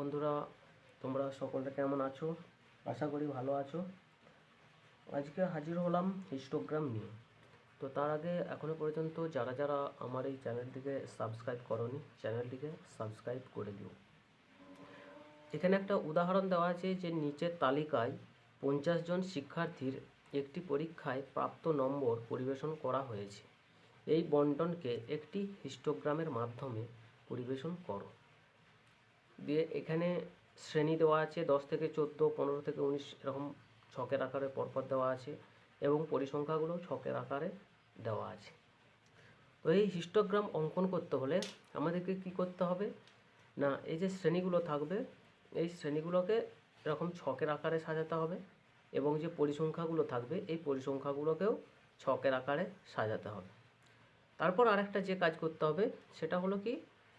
বন্ধুরা, তোমরা সকলে কেমন আছো? আশা করি ভালো আছো। আজকে হাজির হলাম হিস্টোগ্রাম নিয়ে। তো তার আগে এখনও পর্যন্ত যারা যারা আমার এই চ্যানেলটিকে সাবস্ক্রাইব করনি, চ্যানেলটিকে সাবস্ক্রাইব করে দিও। এখানে একটা উদাহরণ দেওয়া আছে যে নিচের তালিকায় পঞ্চাশ জন শিক্ষার্থীর একটি পরীক্ষায় প্রাপ্ত নম্বর পরিবেশন করা হয়েছে। এই বন্টনকে একটি হিস্টোগ্রামের মাধ্যমে পরিবেশন করো। দিয়ে এখানে শ্রেণি দেওয়া আছে, দশ থেকে চোদ্দ, পনেরো থেকে উনিশ, এরকম ছকের আকারে পরপর দেওয়া আছে এবং পরিসংখ্যাগুলো ছকের আকারে দেওয়া আছে। তো এই হিস্টোগ্রাম অঙ্কন করতে হলে আমাদেরকে কি করতে হবে? না, এই যে শ্রেণীগুলো থাকবে, এই শ্রেণীগুলোকে এরকম ছকের আকারে সাজাতে হবে এবং যে পরিসংখ্যাগুলো থাকবে, এই পরিসংখ্যাগুলোকেও ছকের আকারে সাজাতে হবে। তারপর আরেকটা যে কাজ করতে হবে, সেটা হলো কি?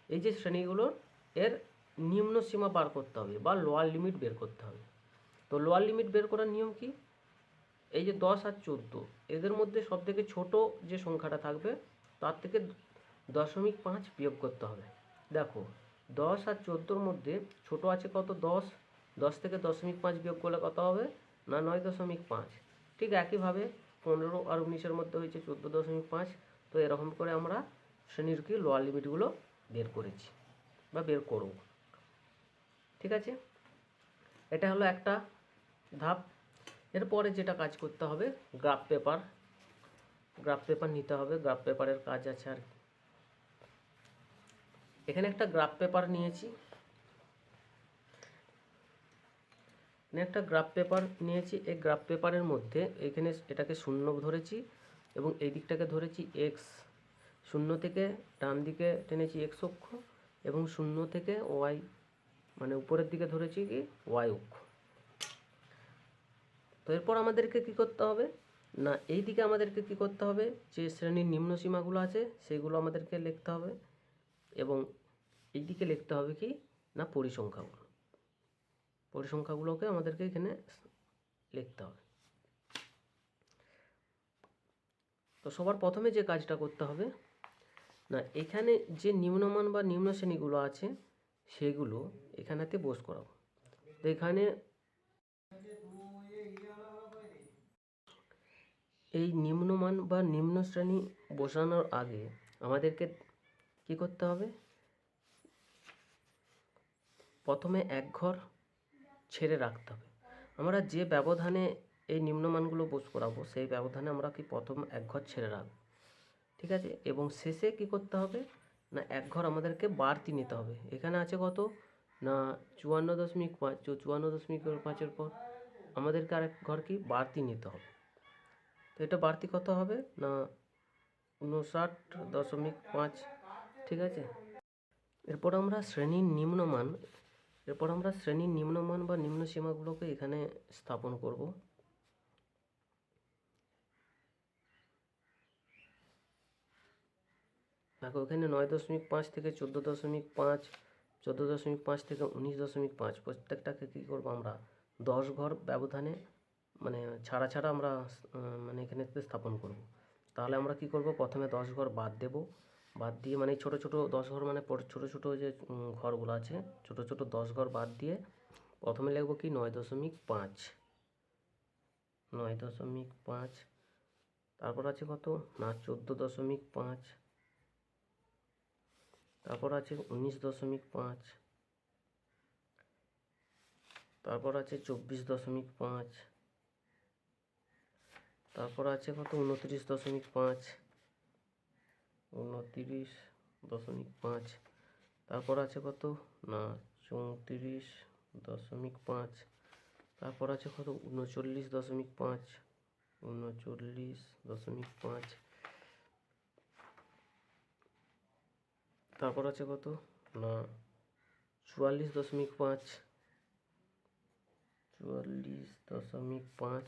এই যে শ্রেণীগুলোর এর নিম্ন সীমা বার করতে হবে বা লোয়ার লিমিট বের করতে হবে। তো লোয়ার লিমিট বের করার নিয়ম কি? এই যে দশ আর চোদ্দ, এদের মধ্যে সব থেকে ছোটো যে সংখ্যাটা থাকবে, তার থেকে দশমিক পাঁচ বিয়োগ করতে হবে। দেখো, দশ আর চোদ্দোর মধ্যে ছোট আছে কত? দশ। দশ থেকে দশমিক পাঁচ বিয়োগ করলে কত হবে? না, নয় দশমিক পাঁচ। ঠিক একইভাবে পনেরো আর উনিশের মধ্যে হয়েছে চোদ্দ দশমিক পাঁচ। তো এরকম করে আমরা শ্রেণির কি লোয়ার লিমিটগুলো বের করেছি বা বের করব। ঠিক আছে? এটা হলো একটা ধাপ। এরপরে যেটা কাজ করতে হবে গ্রাফ পেপার গ্রাফ পেপার নিতে হবে গ্রাফ পেপারের কাজ আছে আর কি। এখানে একটা গ্রাফ পেপার নিয়েছি। এখানে একটা গ্রাফ পেপার নিয়েছি। এই গ্রাফ পেপারের মধ্যে এখানে এটাকে শূন্য ধরেছি এবং এই দিকটাকে ধরেছি এক্স শূন্য থেকে ডান দিকে টেনেছি এক্স অক্ষ এবং শূন্য থেকে ওয়াই মানে উপরের দিকে ধরেছি কি? ওয়াই অক্ষ। তো এরপর আমাদেরকে কি করতে হবে? না এই দিকে আমাদেরকে কি করতে হবে? যে শ্রেণির নিম্ন সীমাগুলো আছে, সেগুলো আমাদেরকে লিখতে হবে এবং এই দিকে লিখতে হবে কি? না, পরিসংখ্যাগুলো। পরিসংখ্যাগুলোকে আমাদেরকে এখানে লিখতে হবে। তো সবার প্রথমে যে কাজটা করতে হবে, না, এখানে যে নিম্নমান বা নিম্ন শ্রেণীগুলো আছে সেগুলো এখানেতে বোস করাবো। তো এখানে এই নিম্নমান বা নিম্ন শ্রেণি বসানোর আগে আমাদেরকে কি করতে হবে? প্রথমে এক ঘর ছেড়ে রাখতে হবে। আমরা যে ব্যবধানে এই নিম্নমানগুলো বোস করাবো, সেই ব্যবধানে আমরা কি প্রথম এক ঘর ছেড়ে রাখব? ঠিক আছে? এবং শেষে কি করতে হবে? না, এক ঘর আমাদেরকে বাড়তি নিতে হবে। এখানে আছে কত? না, চুয়ান্ন দশমিক পাঁচ চুয়ান্ন দশমিক পাঁচের পর আমাদেরকে আরেক ঘর কি বাড়তি নিতে হবে। তো এটা বাড়তি কত হবে? না, উনষাট দশমিক পাঁচ, ঠিক আছে? এরপর আমরা শ্রেণির নিম্নমান, এরপর আমরা শ্রেণির নিম্নমান বা নিম্ন সীমাগুলোকে এখানে স্থাপন করব। দেখো, এখানে নয় দশমিক পাঁচ থেকে চোদ্দ দশমিক পাঁচ, চোদ্দ দশমিক পাঁচ থেকে উনিশ দশমিক পাঁচ, প্রত্যেকটাকে কী করব আমরা? দশ ঘর ব্যবধানে মানে ছাড়া ছাড়া আমরা মানে এখানে স্থাপন করব। তাহলে আমরা কি করব? প্রথমে দশ ঘর বাদ দেব। বাদ দিয়ে মানে ছোট ছোট দশ ঘর মানে ছোট ছোট যে ঘরগুলো আছে, ছোট ছোট দশ ঘর বাদ দিয়ে প্রথমে লিখব কি? নয় দশমিক পাঁচ। নয় দশমিক পাঁচ। তারপর আছে কত? না, চোদ্দ দশমিক পাঁচ। তারপর আছে উনিশ দশমিক পাঁচ। তারপর আছে চব্বিশ দশমিক পাঁচ। তারপর আছে কত? উনত্রিশ দশমিক পাঁচ। উনত্রিশ দশমিক পাঁচ। তারপর আছে কত? না, চৌত্রিশ দশমিক পাঁচ। তারপর আছে কত? উনচল্লিশ দশমিক পাঁচ। উনচল্লিশ দশমিক পাঁচ। তারপর আছে কত? না, চুয়াল্লিশ দশমিক পাঁচ। চুয়াল্লিশ দশমিক পাঁচ।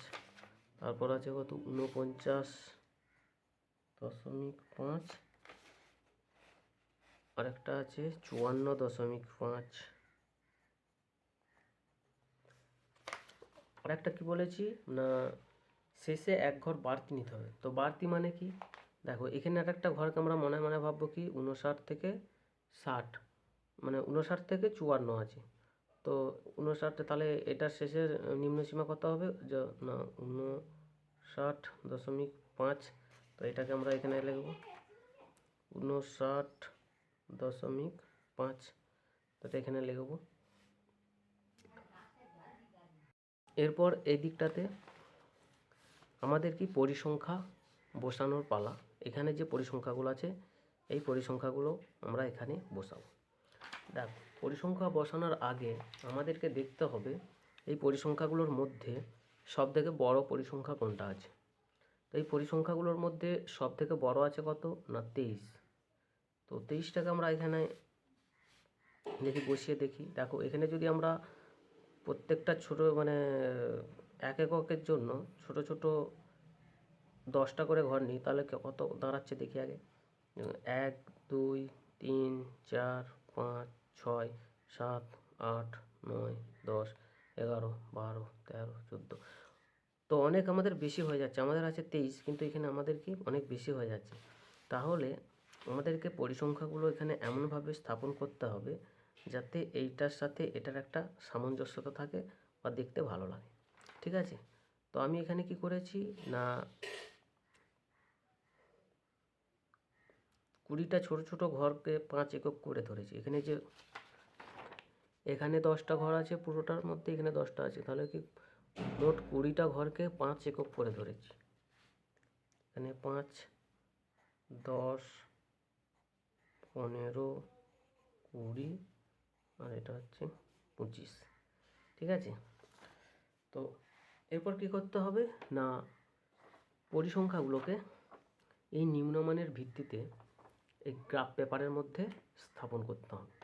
তারপর আছে কত? উনপঞ্চাশ দশমিক পাঁচ। আর একটা আছে, চুয়ান্ন দশমিক পাঁচ। আর একটা কি বলেছি? না, শেষে এক ঘর বাড়তি নিতে হবে। তো বাড়তি মানে কি? দেখো, এখানে আর একটা ঘরকে আমরা মনে মনে ভাববো কি উনষাট থেকে ষাট মানে উনষাট থেকে চুয়ান্ন আছে। তো উনষাট তাহলে এটার শেষের নিম্ন সীমা কত হবে? না উনষাট দশমিক পাঁচ। তো এটাকে আমরা এখানে লিখব উনষাট দশমিক পাঁচ। তো এটা এখানে লিখব। এরপর এই দিকটাতে আমাদের কি পরিসংখ্যা বসানোর পালা। এখানে যে পরিসংখ্যাগুলো আছে, এই পরিসংখ্যাগুলো আমরা এখানে বসাবো। দেখ, পরিসংখ্যা বসানোর আগে আমাদেরকে দেখতে হবে, এই পরিসংখ্যাগুলোর মধ্যে সব থেকে বড় পরিসংখ্যা কোনটা আছে? তো এই পরিসংখ্যাগুলোর মধ্যে সব থেকে বড় আছে কত? না, তেইশ। তো তেইশটাকে আমরা এখানে দেখি, বসিয়ে দেখি। দেখো, এখানে যদি আমরা প্রত্যেকটা ছোট মানে এক এককের জন্য ছোট ছোট দশটা করে ঘর নিই, তাহলে কত দাঁড়াচ্ছে দেখি আগে। এক, দুই, তিন, চার, পাঁচ, ছয়, সাত, আট, নয়, দশ, এগারো, বারো, তেরো, চোদ্দ। তো অনেক আমাদের বেশি হয়ে যাচ্ছে, আমাদের আছে তেইশ, কিন্তু এখানে আমাদের কি অনেক বেশি হয়ে যাচ্ছে। তাহলে আমাদেরকে পরিসংখ্যাগুলো এখানে এমনভাবে স্থাপন করতে হবে যাতে এইটার সাথে এটার একটা সামঞ্জস্যতা থাকে বা দেখতে ভালো লাগে। ঠিক আছে? তো আমি এখানে কি করেছি? না কুড়িটা ছোট ছোট ঘরকে পাঁচ একক করে ধরেছি। এখানে যে এখানে দশটা ঘর আছে, পুরোটার মধ্যে এখানে দশটা আছে। তাহলে কি মোট কুড়িটা ঘরকে পাঁচ একক করে ধরেছি। এখানে পাঁচ, দশ, পনেরো, কুড়ি আর এটা হচ্ছে পঁচিশ। ঠিক আছে? তো এরপর কি করতে হবে? না, পরিসংখ্যাগুলোকে এই নিম্নমানের ভিত্তিতে এই গ্রাফ পেপারের মধ্যে স্থাপন করতে হবে।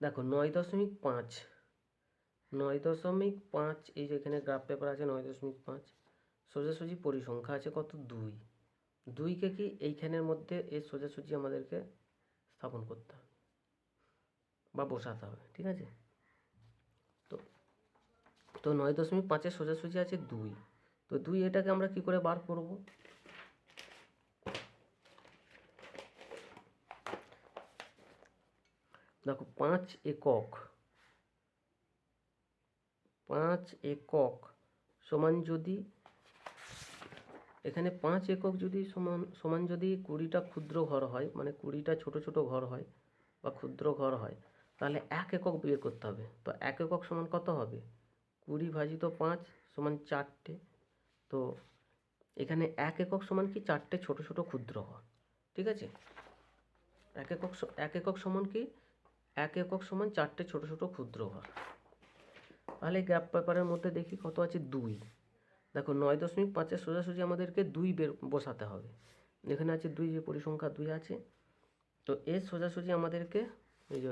দেখো, নয় দশমিক পাঁচ, নয় দশমিক পাঁচ, এই যে এখানে গ্রাফ পেপার আছে, নয় দশমিক পাঁচ, সোজাসুজি পরিসংখ্যা আছে কত? দুই। দুইকে কি এইখানের মধ্যে এই সোজাসুজি আমাদেরকে স্থাপন করতে হবে বা বসাতে হবে, ঠিক আছে? তো তো নয় দশমিক পাঁচের সোজাসুজি আছে দুই। তো দুই এটাকে আমরা কি করে বার করব? দেখো, পাঁচ একক পাঁচ একক সমান যদি, এখানে পাঁচ একক যদি সমান সমান যদি কুড়িটা ক্ষুদ্র ঘর হয় মানে কুড়িটা ছোট ছোট ঘর হয় বা ক্ষুদ্র ঘর হয়, তাহলে এক একক বের করতে হবে। তো এক একক সমান কত হবে? কুড়ি ভাজিত পাঁচ সমান চারটে। তো এখানে এক একক সমান কি? চারটে ছোট ছোট ক্ষুদ্র ঘর ঠিক আছে? এক একক এক একক সমান কি? এক একক সমান চারটে ছোট ছোট ক্ষুদ্র ঘর। তাহলে গ্যাপ পেপারের মধ্যে দেখি কত আছে দুই। দেখো নয় দশমিক পাঁচের সোজাসুজি আমাদেরকে দুই বের বসাতে হবে। এখানে আছে দুই, যে পরিসংখ্যা দুই আছে। তো এর সোজাসুজি আমাদেরকে এই যে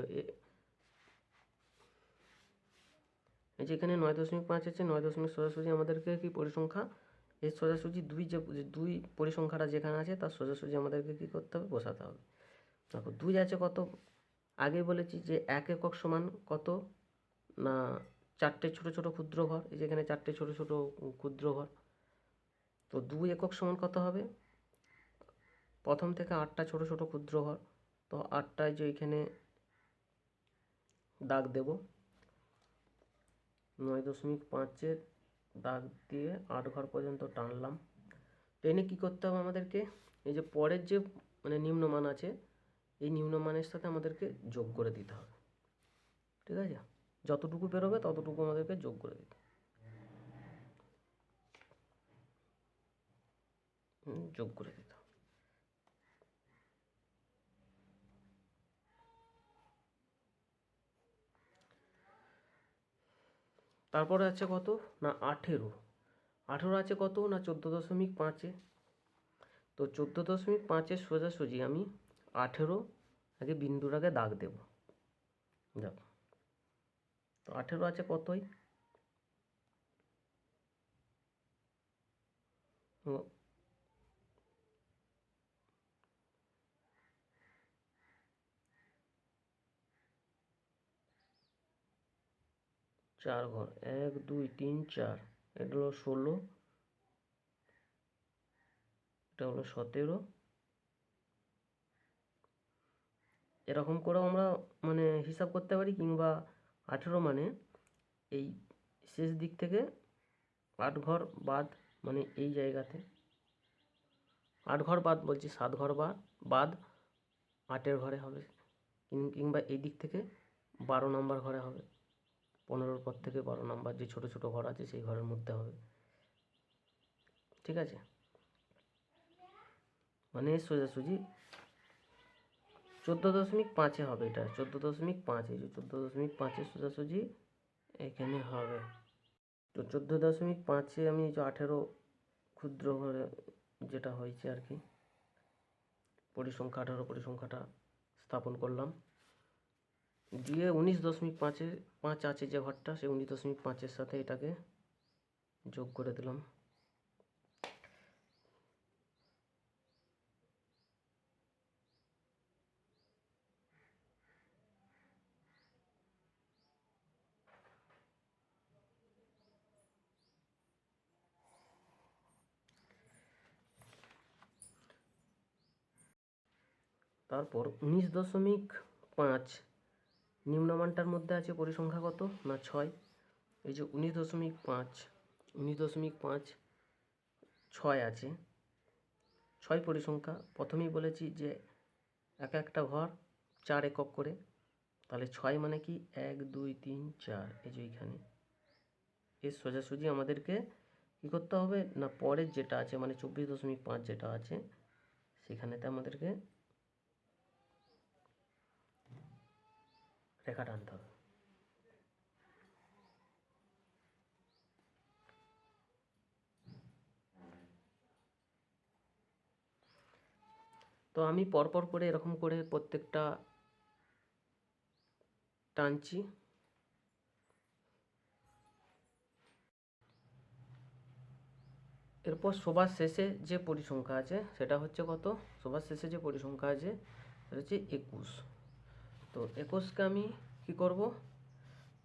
এই যে এখানে নয় দশমিক পাঁচ আছে, নয় দশমিক সোজাসুজি আমাদেরকে কি পরিসংখ্যা? এর সোজাসুজি দুই যে দুই পরিসংখ্যাটা যেখানে আছে, তার সোজাসুজি আমাদেরকে কি করতে হবে? বসাতে হবে। দেখো দুই আছে কত? আগে বলেছি যে এক একক সমান কত? না, চারটে ছোট ছোট ক্ষুদ্র ঘর, এই যেখানে চারটে ছোট ছোট ক্ষুদ্র ঘর। তো দুই একক সমান কত হবে? প্রথম থেকে আটটা ছোট ছোট ক্ষুদ্র ঘর, তো আটটায় যে এখানে দাগ দেব, নয় দশমিক পাঁচের দাগ দিয়ে আট ঘর পর্যন্ত টানলাম। টেনে কি করতে হবে আমাদেরকে? এই যে পরের যে মানে নিম্নমান আছে এই নিম্নমানের সাথে আমাদেরকে যোগ করে দিতে হবে। ঠিক আছে? যতটুকু বেরোবে ততটুকু আমাদেরকে যোগ করে দিতে। যোগ করে দিতে হবে। তারপরে আছে কত? না, আঠেরো। আঠেরো আছে কত? না, চোদ্দ দশমিক পাঁচে। তো চোদ্দ দশমিক পাঁচের সোজাসুজি আমি আঠেরো আগে বিন্দুর আগে দাগ দেব। দেখো তো আঠেরো আছে কতই? চার ঘর, এক, দুই, তিন, চার, এটা হলো ষোলো, এটা হলো সতেরো এরকম করেও আমরা মানে হিসাব করতে পারি কিংবা আঠেরো মানে এই শেষ দিক থেকে আট ঘর বাদ মানে এই জায়গাতে। আট ঘর বাদ বলছি সাত ঘর বাদ বাদ আটের ঘরে হবে। কিংবা এই দিক থেকে বারো নম্বর ঘরে হবে। পনেরোর পর থেকে বারো নম্বর যে ছোট ছোট ঘর আছে সেই ঘরের মধ্যে হবে। ঠিক আছে? মানে সোজাসুজি চোদ্দ দশমিক পাঁচে হবে এটা, চোদ্দ দশমিক পাঁচ, যে চোদ্দ দশমিক পাঁচে সোজাসুজি এখানে হবে। তো চোদ্দ দশমিক পাঁচে আমি যে আঠেরো ক্ষুদ্র ঘরে যেটা হয়েছে আর কি পরিসংখ্যা আঠারো পরিসংখ্যাটা স্থাপন করলাম। দিয়ে উনিশ দশমিক পাঁচে, পাঁচ আছে যে ঘরটা সেই উনিশ দশমিক পাঁচের সাথে এটাকে যোগ করে দিলাম। তারপর উনিশ দশমিক পাঁচ নিম্নমানটার মধ্যে আছে পরিসংখ্যা কত? না, ছয়। এই যে উনিশ দশমিক পাঁচ, উনিশ দশমিক পাঁচ, ছয় আছে। ছয় পরিসংখ্যা। প্রথমেই বলেছি যে এক একটা ঘর চার একক করে। তাহলে ছয় মানে কি? এক, দুই, তিন, চার। এই যে এইখানে। এর সোজাসুজি আমাদেরকে কী করতে হবে? না, পরের যেটা আছে মানে চব্বিশ দশমিক পাঁচ যেটা আছে, সেখানেতে আমাদেরকে রেখা টানতে হবে। তো আমি পরপর করে এরকম করে প্রত্যেকটা টানছি। এরপর সবার শেষে যে পরিসংখ্যা আছে, সেটা হচ্ছে কত? সবার শেষে যে পরিসংখ্যা আছে, সেটা হচ্ছে একুশ। তো একুশকে আমি কি করব?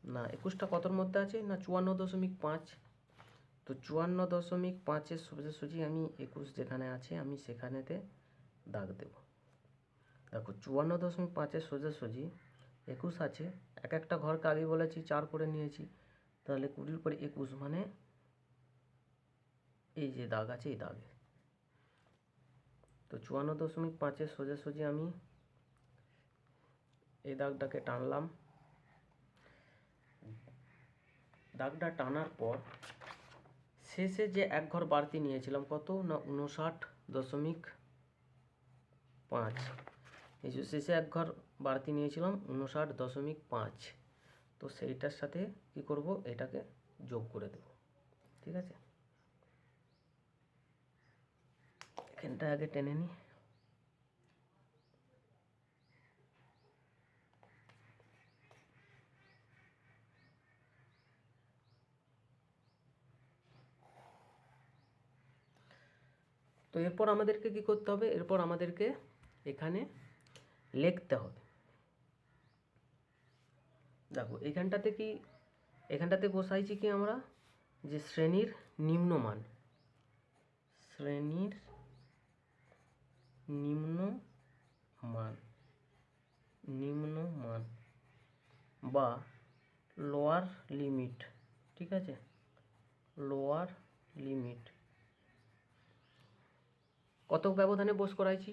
না, একুশটা কতর মধ্যে আছে? না, চুয়ান্ন দশমিক পাঁচ। তো চুয়ান্ন দশমিক পাঁচের সোজাসুজি আমি একুশ যেখানে আছে, আমি সেখানেতে দাগ দেব। দেখো, চুয়ান্ন দশমিক পাঁচের সোজাসুজি একুশ আছে। এক একটা ঘরকে আগে বলেছি, চার করে নিয়েছি। তাহলে কুড়ির পরে একুশ মানে এই যে দাগ আছে, এই দাগে। তো চুয়ান্ন দশমিক পাঁচের সোজাসুজি আমি এই দাগটাকে টানলাম। দাগটা টানার পর শেষে যে এক ঘর বাড়তি নিয়েছিলাম, কত না উনষাট দশমিক পাঁচ। এই যে শেষে এক ঘর বাড়তি নিয়েছিলাম, উনষাট দশমিক পাঁচ। তো সেইটার সাথে কি করব? এটাকে যোগ করে দেব। ঠিক আছে? এখানটা আগে টেনে নিই তো এরপর আমাদেরকে কি করতে হবে? এরপর আমাদেরকে এখানে লিখতে হবে। দেখো, এখানটাতে কি, এখানটাতে বসাইছি কি আমরা? যে শ্রেণির নিম্নমান। শ্রেণির নিম্ন মান নিম্ন মান বা লোয়ার লিমিট ঠিক আছে? লোয়ার লিমিট কত ব্যবধানে বোস করাইছি?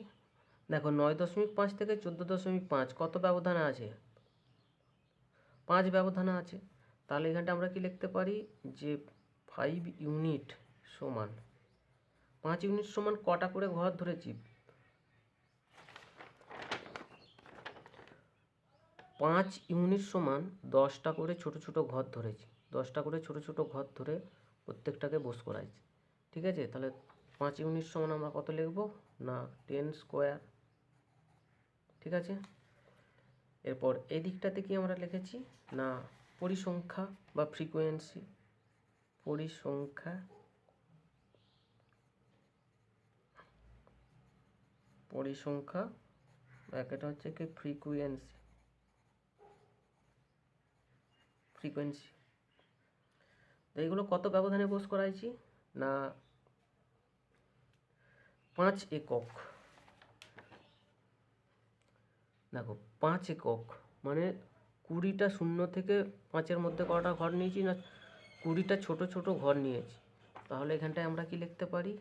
দেখো, নয় দশমিক পাঁচ থেকে চোদ্দ দশমিক পাঁচ, কত ব্যবধানে আছে? পাঁচ ব্যবধানে আছে। তাহলে এখানটা আমরা কি লিখতে পারি? যে ফাইভ ইউনিট সমান, পাঁচ ইউনিট সমান কটা করে ঘর ধরেছি? পাঁচ ইউনিট সমান দশটা করে ছোট ছোট ঘর ধরেছি। দশটা করে ছোট ছোট ঘর ধরে প্রত্যেকটাকে বোস করাইছি। ঠিক আছে? তাহলে পাঁচ ইউনিট সমান আমরা কত লিখব? না, টেন স্কোয়ার। ঠিক আছে? এরপর এই দিকটাতে কি আমরা লিখেছি? না, পরিসংখ্যা বা ফ্রিকোয়েন্সি পরিসংখ্যা। পরিসংখ্যা ব্র্যাকেট হচ্ছে কি? ফ্রিকোয়েন্সি ফ্রিকোয়েন্সি তো এইগুলো কত ব্যবধানে বোস করাইছি? না পাঁচ একক। দেখো, পাঁচ একক মানে কুড়িটা শূন্য থেকে পাঁচের মধ্যে কটা ঘর নিয়েছি না, কুড়িটা ছোট ছোট ঘর নিয়েছি। তাহলে এখানটায় আমরা কি লিখতে পারি?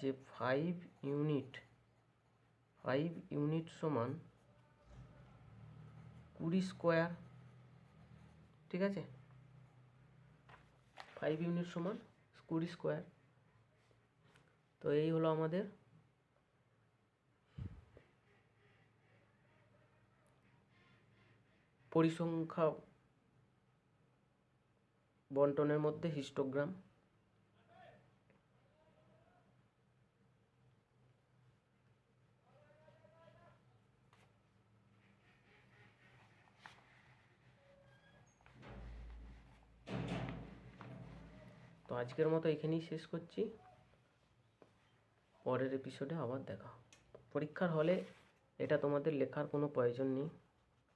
যে ফাইভ ইউনিট ফাইভ ইউনিট সমান কুড়ি স্কোয়ার ঠিক আছে? ফাইভ ইউনিট সমান কুড়ি স্কোয়ার তো এই হলো আমাদের পরিসংখ্যা বন্টনের মধ্যে হিস্টোগ্রাম। তো আজকের মতো এখানেই শেষ করছি। পরের এপিসোডে আবার দেখা। পরীক্ষার হলে এটা তোমাদের লেখার কোনো প্রয়োজন নেই।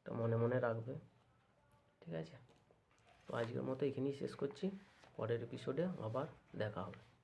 এটা মনে মনে রাখবে। ঠিক আছে? তো আজকের মতো এখানেই শেষ করছি। পরের এপিসোডে আবার দেখা হবে।